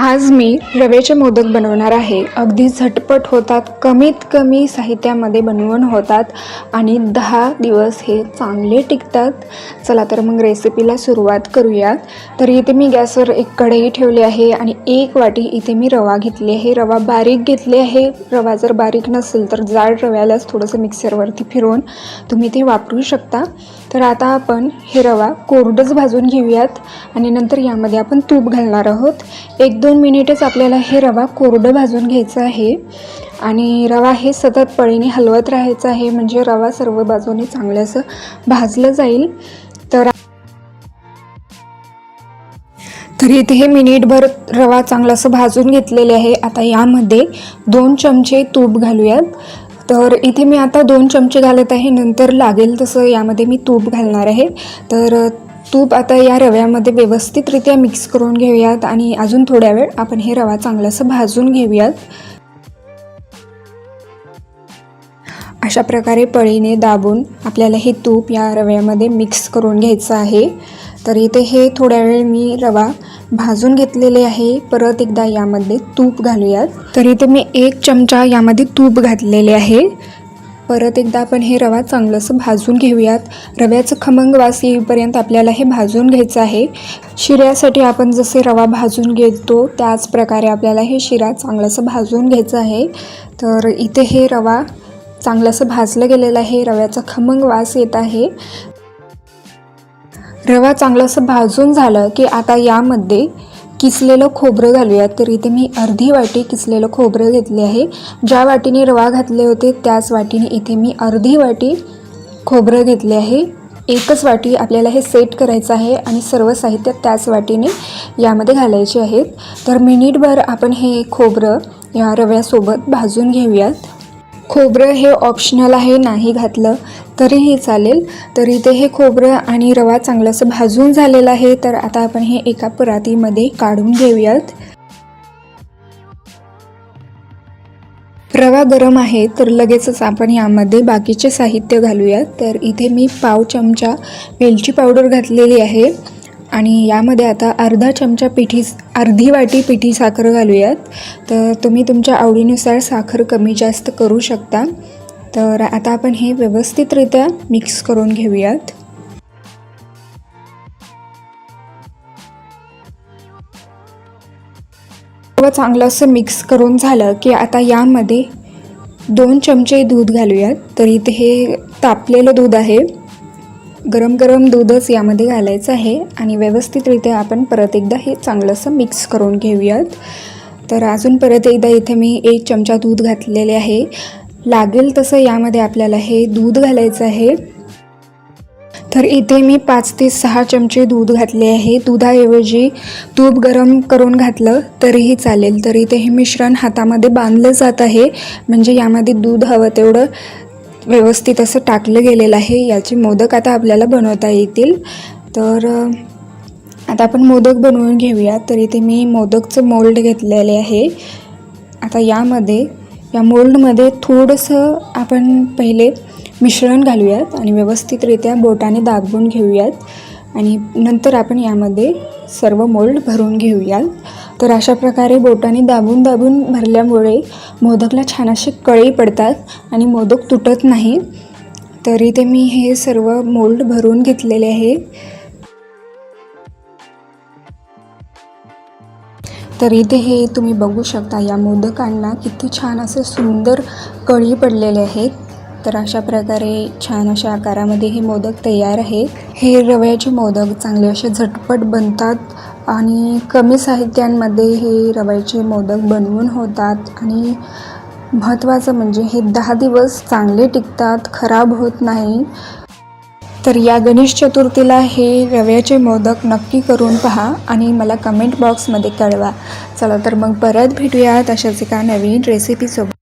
आज मी रव्याचे मोदक बनवणार आहे. अगदी झटपट होतात कमीत कमी साहित्यामध्ये बनवून होतात आणि दहा दिवस हे चांगले टिकतात. चला तर मग रेसिपीला सुरुवात करूयात. तर इथे मी गॅसवर एक कढई ठेवली आहे आणि एक वाटी इथे मी रवा घेतली आहे. रवा बारीक घेतली आहे. रवा जर बारीक नसेल तर जाड रव्यालाच थोडंसं मिक्सरवरती फिरवून तुम्ही ते वापरू शकता. तर आता आपण हे रवा कोरडंच भाजून घेऊयात आणि नंतर यामध्ये आपण तूप घालणार आहोत. एक दोन दोन मिनिटच आपल्याला हे रवा कोरडं भाजून घ्यायचं आहे. आणि रवा हे सतत पळीने हलवत राहायचं आहे. म्हणजे रवा सर्व बाजूने चांगलं असं भाजलं जाईल. तर तर इथे हे मिनिटभर रवा चांगला असं भाजून घेतलेले आहे. आता यामध्ये दोन चमचे तूप घालूयात. तर इथे मी आता दोन चमचे घालत आहे. नंतर लागेल तसं यामध्ये मी तूप घालणार आहे. तर तूप आता या रव्यामध्ये व्यवस्थितरित्या मिक्स करून घेऊयात आणि अजून थोड्या वेळ आपण हे रवा चांगलंसं भाजून घेऊयात. अशा प्रकारे पळीने दाबून आपल्याला हे तूप या रव्यामध्ये मिक्स करून घ्यायचं आहे. तर इथे हे थोड्या वेळ मी रवा भाजून घेतलेले आहे. परत एकदा यामध्ये तूप घालूयात. तर इथे मी एक चमचा यामध्ये तूप घातलेले आहे. परत एकदा आपण हे रवा चांगलंसं भाजून घेऊयात. रव्याचं खमंग वास येईपर्यंत आपल्याला हे भाजून घ्यायचं आहे. शिऱ्यासाठी आपण जसे रवा भाजून घेतो त्याच प्रकारे आपल्याला हे शिरा चांगलंसं भाजून घ्यायचं आहे. तर इथे हे रवा चांगलंसं भाजलं गेलेलं आहे. रव्याचा खमंग वास येत आहे. रवा चांगलंसं भाजून झालं की आता यामध्ये किसलेलं खोबरं घालूयात. तर इथे मी अर्धी वाटी किसलेलं खोबरं घेतले आहे. ज्या वाटीने रवा घातले होते त्याच वाटीने इथे मी अर्धी वाटी खोबरं घेतले आहे. एकच वाटी आपल्याला हे सेट करायचं आहे आणि सर्व साहित्य त्याच वाटीने यामध्ये घालायचे आहेत. तर मिनिटभर आपण हे खोबरं या रव्यासोबत भाजून घेऊयात. खोबरं हे ऑप्शनल आहे नाही घातलं. तरीही चालेल. तर इथे हे खोबरं आणि रवा चांगलंसं भाजून झालेलं आहे. तर आता आपण हे एका परातीमध्ये काढून घेऊयात. रवा गरम आहे तर लगेचच आपण यामध्ये बाकीचे साहित्य घालूयात. तर इथे मी पाव चमचा वेलची पावडर घातलेली आहे. आणि यामध्ये आता अर्धा चमचा पिठी अर्धी वाटी पिठी साखर घालूयात. तर तुम्ही तुमच्या आवडीनुसार साखर कमी जास्त करू शकता. तर आता आपण हे व्यवस्थितरित्या मिक्स करून घेऊयात. सर्व चांगलं असं मिक्स करून झालं की आता यामध्ये दोन चमचे दूध घालूयात. तर इथे हे तापलेलं दूध आहे. गरम गरम दूधच यामध्ये घालायचं आहे आणि व्यवस्थितरित्या आपण परत एकदा हे चांगलंसं मिक्स करून घेऊयात. तर अजून परत एकदा इथे मी एक चमचा दूध घातलेले आहे. लागेल तसं यामध्ये आपल्याला हे दूध घालायचं आहे. तर इथे मी पाच ते सहा चमचे दूध घातले आहे. दुधाऐवजी तूप गरम करून घातलं तरीही चालेल. तर इथे हे मिश्रण हातामध्ये बांधलं जात आहे. म्हणजे यामध्ये दूध हवं तेवढं व्यवस्थित असं टाकलं गेलेलं आहे. याचे मोदक आता आपल्याला बनवता येतील. तर आता आपण मोदक बनवून घेऊया. तर इथे मी मोदकचं मोल्ड घेतलेले आहे. आता यामध्ये या मोल्डमध्ये थोडंसं आपण पहिले मिश्रण घालूयात आणि व्यवस्थितरित्या बोटाने दाबून घेऊयात. आणि नंतर आपण यामध्ये सर्व मोल्ड भरून घेऊयात. तर अशा प्रकारे बोटाने दाबून दाबून भरल्यामुळे मोदकला छान असे कळी पडतात आणि मोदक तुटत नाही. तर इथे मी हे सर्व मोल्ड भरून घेतलेले आहे. तर इथे हे तुम्ही बघू शकता. या मोदकांना किती छान असे सुंदर कळी पडलेले आहेत. तर अशा प्रकारे छान अशा आकारामध्ये हे मोदक तयार आहेत. हे रव्याचे मोदक चांगले असे झटपट बनतात आणि कमी साहित्यांमध्ये हे रव्याचे मोदक बनवून होतात आणि महत्त्वाचं म्हणजे हे दहा दिवस चांगले टिकतात खराब होत नाही. तर या गणेश चतुर्थीला हे रव्याचे मोदक नक्की करून पहा आणि मला कमेंट बॉक्समध्ये कळवा. चला तर मग परत भेटूयात अशाच एका नवीन रेसिपीसोबत